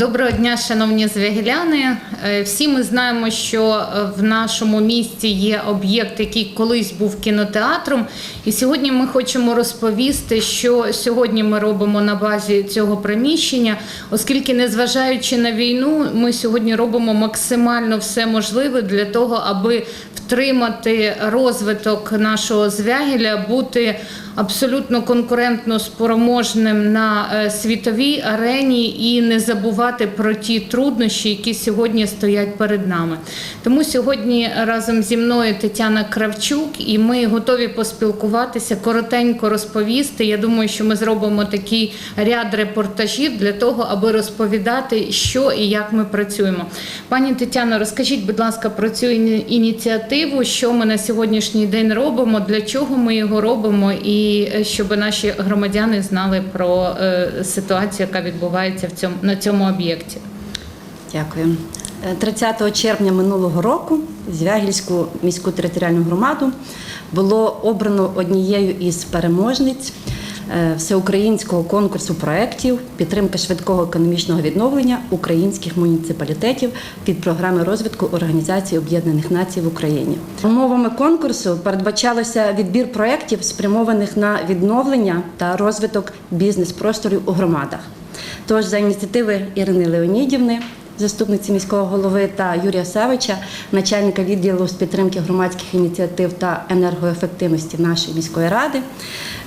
Доброго дня, шановні звягіляни. Е, Всі ми знаємо, що е, в нашому місті є об'єкт, який колись був кінотеатром. І сьогодні ми хочемо розповісти, що сьогодні ми робимо на базі цього приміщення, оскільки, незважаючи на війну, ми сьогодні робимо максимально все можливе для того, аби втримати розвиток нашого звягіля, бути абсолютно конкурентно спроможним на е, світовій арені і не забувати про ті труднощі, які сьогодні стоять перед нами. Тому сьогодні разом зі мною Тетяна Кравчук, і ми готові поспілкуватися, коротенько розповісти. Я думаю, що ми зробимо такий ряд репортажів для того, аби розповідати, що і як ми працюємо. Пані Тетяно, розкажіть, будь ласка, про цю іні- ініціативу, що ми на сьогоднішній день робимо, для чого ми його робимо, і е, щоб наші громадяни знали про е, ситуацію, яка відбувається в цьому на цьому об'єкті. Дякую. Е, 30 червня минулого року Звягільську міську територіальну громаду було обрано однією із переможниць е, всеукраїнського конкурсу проєктів підтримки швидкого економічного відновлення українських муніципалітетів від програми розвитку Організації Об'єднаних Націй в Україні. Умовами конкурсу передбачалося відбір проєктів, спрямованих на відновлення та розвиток бізнес-просторів у громадах. Тож за ініціативи Ірини Леонідівни, заступниці міського голови та Юрія Савича, начальника відділу з підтримки громадських ініціатив та енергоефективності нашої міської ради, е,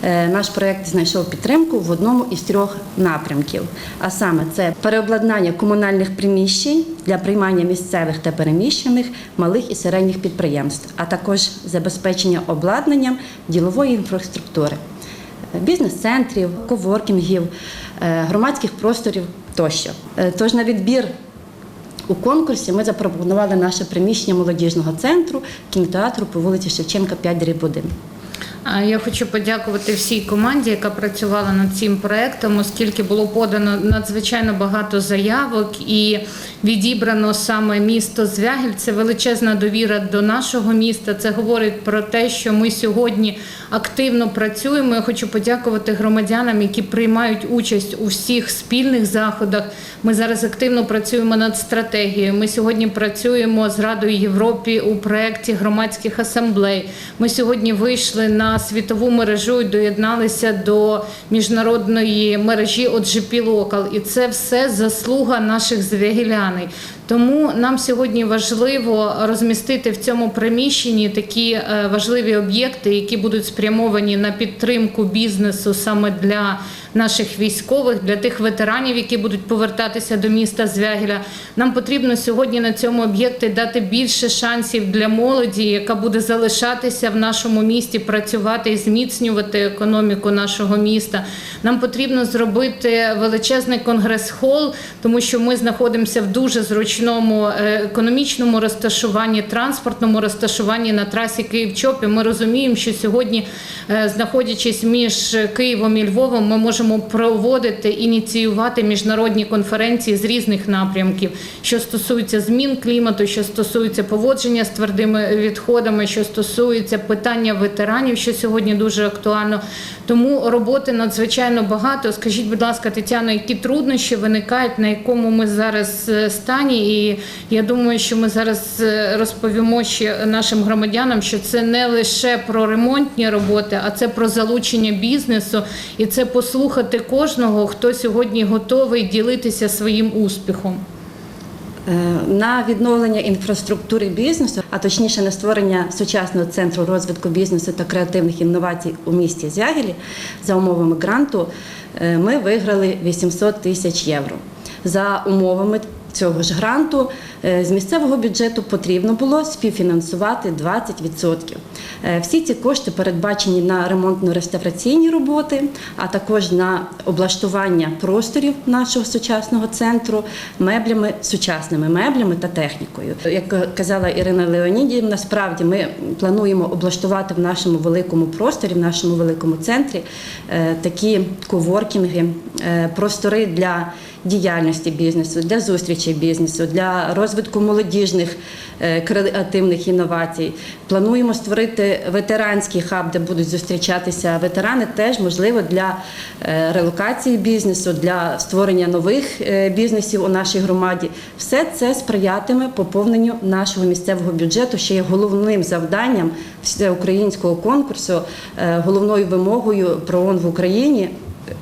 наш проєкт знайшов підтримку в одному із трьох напрямків. А саме це переобладнання комунальних приміщень для приймання місцевих та переміщених малих і середніх підприємств, а також забезпечення обладнанням ділової інфраструктури бізнес-центрів, коворкінгів, е, громадських просторів тощо. Е, Тож на відбір у конкурсі ми запропонували наше приміщення молодіжного центру кінотеатру по вулиці Шевченка 5 дріб 1. Я хочу подякувати всій команді, яка працювала над цим проектом, оскільки було подано надзвичайно багато заявок і відібрано саме місто Звягіль. Це величезна довіра до нашого міста. Це говорить про те, що ми сьогодні активно працюємо. Я хочу подякувати громадянам, які приймають участь у всіх спільних заходах. Ми зараз активно працюємо над стратегією. Ми сьогодні працюємо з Радою Європи у проєкті громадських асамблей. Ми сьогодні вийшли на світову мережу і доєдналися до міжнародної мережі OGP Local. І це все заслуга наших звягіляней. Тому нам сьогодні важливо розмістити в цьому приміщенні такі е, важливі об'єкти, які будуть спрямовані на підтримку бізнесу саме для наших військових, для тих ветеранів, які будуть повертатися до міста Звягіля. Нам потрібно сьогодні на цьому об'єкті дати більше шансів для молоді, яка буде залишатися в нашому місті, працювати і зміцнювати економіку нашого міста. Нам потрібно зробити величезний конгрес-хол, тому що ми знаходимося в дуже зручному е, економічному розташуванні, транспортному розташуванні на трасі Київ-Чоп. І Ми розуміємо, що сьогодні, е, знаходячись між Києвом і Львовом, ми можемо проводити ініціювати міжнародні конференції з різних напрямків, що стосується змін клімату, що стосується поводження з твердими відходами, що стосується питання ветеранів, що сьогодні дуже актуально. Тому роботи надзвичайно багато. Скажіть, будь ласка, Тетяно, які труднощі виникають, на якому ми зараз е, стані? І я думаю, що ми зараз е, розповімо ще нашим громадянам, що це не лише про ремонтні роботи, а це про залучення бізнесу, і це послухати кожного, хто сьогодні готовий ділитися своїм успіхом. Е, На відновлення інфраструктури бізнесу, а точніше на створення сучасного центру розвитку бізнесу та креативних інновацій у місті Звягілі за умовами гранту, е, ми виграли 800 тисяч євро. За умовами цього ж гранту з місцевого бюджету потрібно було співфінансувати 20%. Е, Всі ці кошти передбачені на ремонтно-реставраційні роботи, а також на облаштування просторів нашого сучасного центру меблями, сучасними меблями та технікою. Як казала Ірина Леонідівна, справді ми плануємо облаштувати в нашому великому просторі, в нашому великому центрі е, такі коворкінги, е, простори для діяльності бізнесу, для зустрічі бізнесу, для розвитку молодіжних е, креативних інновацій. Плануємо створити ветеранський хаб, де будуть зустрічатися ветерани, теж можливо для е, релокації бізнесу, для створення нових е, бізнесів у нашій громаді. Все це сприятиме поповненню нашого місцевого бюджету, що є головним завданням всеукраїнського конкурсу, головною вимогою про ООН в Україні.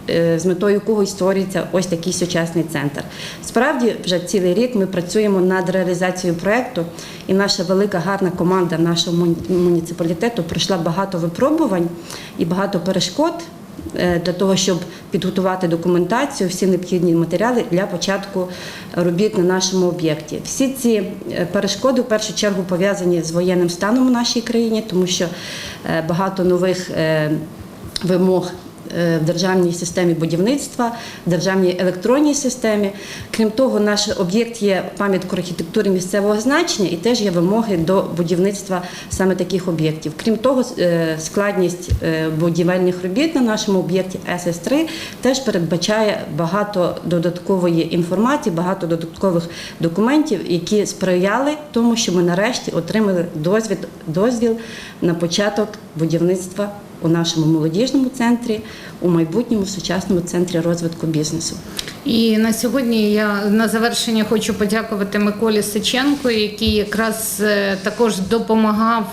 Е, З метою якого створюється ось такий сучасний центр. Справді, вже цілий рік ми працюємо над реалізацією проекту, і наша велика гарна команда нашого муніципалітету пройшла багато випробувань і багато перешкод е, для того, щоб підготувати документацію, всі необхідні матеріали для початку робіт на нашому об'єкті. Всі ці е, перешкоди в першу чергу пов'язані з воєнним станом у нашій країні, тому що багато нових вимог в державній системі будівництва, в державній електронній системі. Крім того, наш об'єкт є пам'яткою архітектури місцевого значення і теж є вимоги до будівництва саме таких об'єктів. Крім того, е, складність е, будівельних робіт на нашому об'єкті СС3 теж передбачає багато додаткової інформації, багато додаткових документів, які сприяли тому, що ми нарешті отримали дозвіл, дозвіл на початок будівництва у нашому молодіжному центрі, у майбутньому сучасному центрі розвитку бізнесу. І на сьогодні я на завершення хочу подякувати Миколі Сиченку, який якраз е, також допомагав.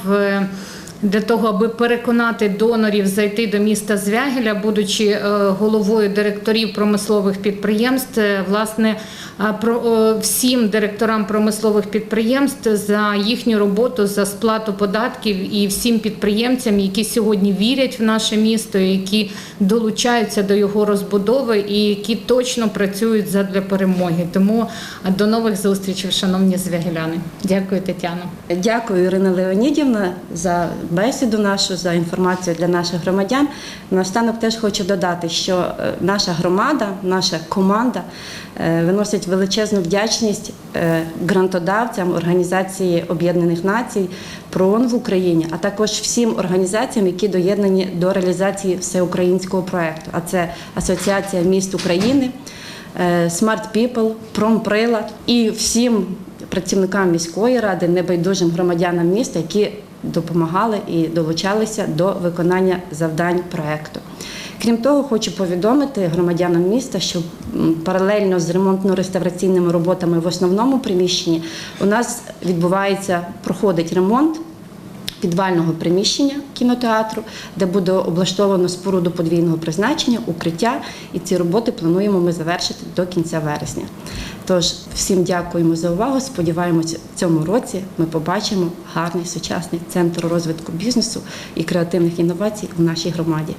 Для того аби переконати донорів зайти до міста Звягеля, будучи е, головою директорів промислових підприємств, е, власне е, всім директорам промислових підприємств за їхню роботу, за сплату податків і всім підприємцям, які сьогодні вірять в наше місто, які долучаються до його розбудови і які точно працюють задля перемоги. Тому до нових зустрічей, шановні звягеляни. Дякую, Тетяно. Дякую, Ірина Леонідівна, за бесіду нашу, за інформацію для наших громадян. Наостанок теж хочу додати, що е, наша громада, наша команда е, виносить величезну вдячність е, грантодавцям Організації Об'єднаних Націй, ПРООН в Україні, а також всім організаціям, які доєднані до реалізації всеукраїнського проекту. А це Асоціація міст України, Smart People, Промприлад і всім працівникам міської ради, небайдужим громадянам міста, які допомагали і долучалися до виконання завдань проекту. Крім того, хочу повідомити громадянам міста, що паралельно з ремонтно-реставраційними роботами в основному приміщенні у нас відбувається, проходить ремонт підвального приміщення кінотеатру, де буде облаштовано споруду подвійного призначення, укриття, і ці роботи плануємо ми завершити до кінця вересня. Тож всім дякуємо за увагу. Сподіваємося, в цьому році ми побачимо гарний сучасний центр розвитку бізнесу і креативних інновацій в нашій громаді.